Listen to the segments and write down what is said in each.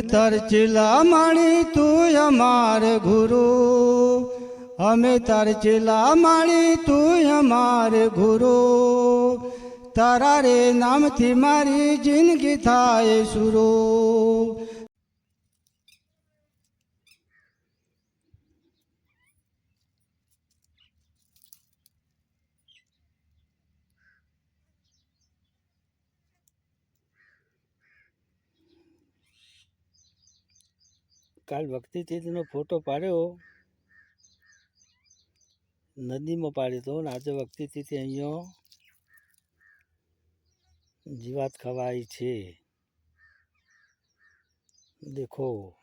તાર ચેલા માણી તું અમાર ગુરુ. અમે તાર ચેલા માણી તું અમાર ગુરુ. તારા રે નામથી મારી જિંદગી થાય સુરો. કાલ ભક્તિ તીર્થનો ફોટો પાડ્યો. નદીમાં પાડ્યો હતો ને આજે ભક્તિ તીર્થે અહીંયા જીવાત ખવાય છે. દેખો.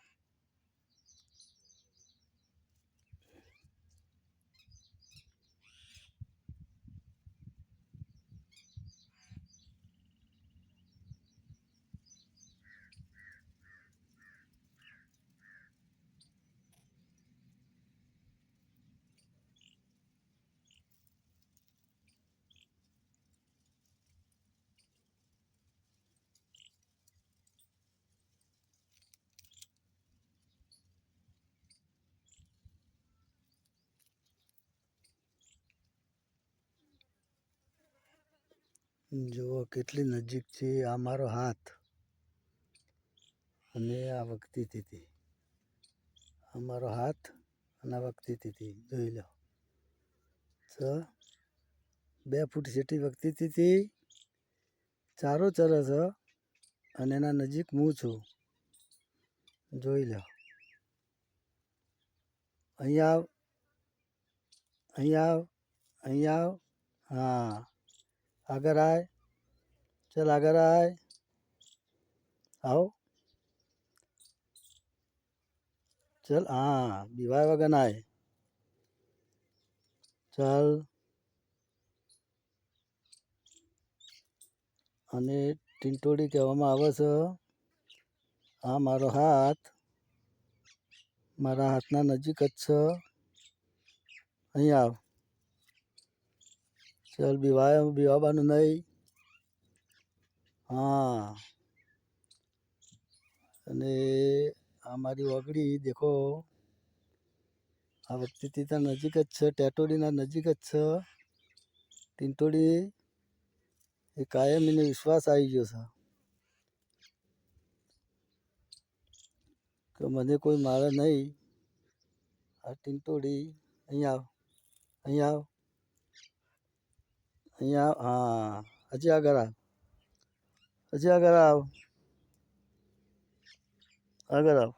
જુઓ કેટલી નજીક છે આ મારો હાથ. અને આ વખતી તિથિ આ મારો હાથ અને આ વખતી તિથિ જોઈ લો. છ, બે ફૂટ જેટલી વખતી તિથિ ચારો ચરસ અને એના નજીક હું છું. જોઈ લો. અહીંયા આવ અહીંયા આવ અહીંયા આવ. હા. આગળ આય ચલ આગળ આય આવો ચલ હા બીવાય વગર આય ચલ અને ટીંટોડી કહેવામાં આવે છે આ મારો હાથ, મારા હાથના નજીક જ છે. અહીં આવ. ચલ બીવાય બીવાવાનું નહીં. હા. અને આ મારી વગડી દેખો. આ વખતે ત્યાં નજીક જ છે, ટેટોડીના નજીક જ છે. ટીંટોડી, એ કાયમ એને વિશ્વાસ આવી ગયો છે. કે મને કોઈ મારે નહીં. આ ટીંટોડી અહીંયા આવ અહીંયા આવ. અહીંયા હા હજી આગળ આવ. હજી આગળ આવ. આગળ આવ.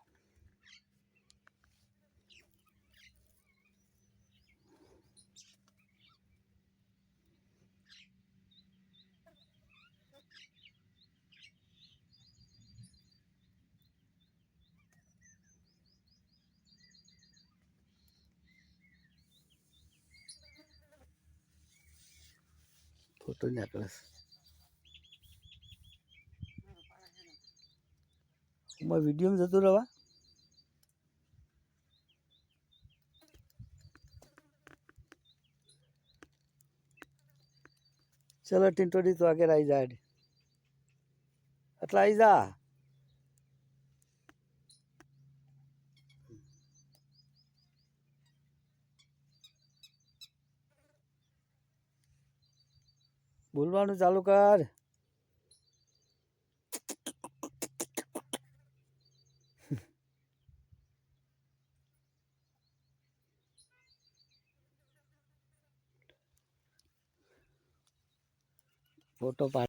ફોટો નીકળે છે વીડિયો જતું રહેવા ચલો ટીંટોડી તો આગળ આવી જાય એટલે આવી જા બોલવાનું ચાલુ કર. ફોટો પાડ.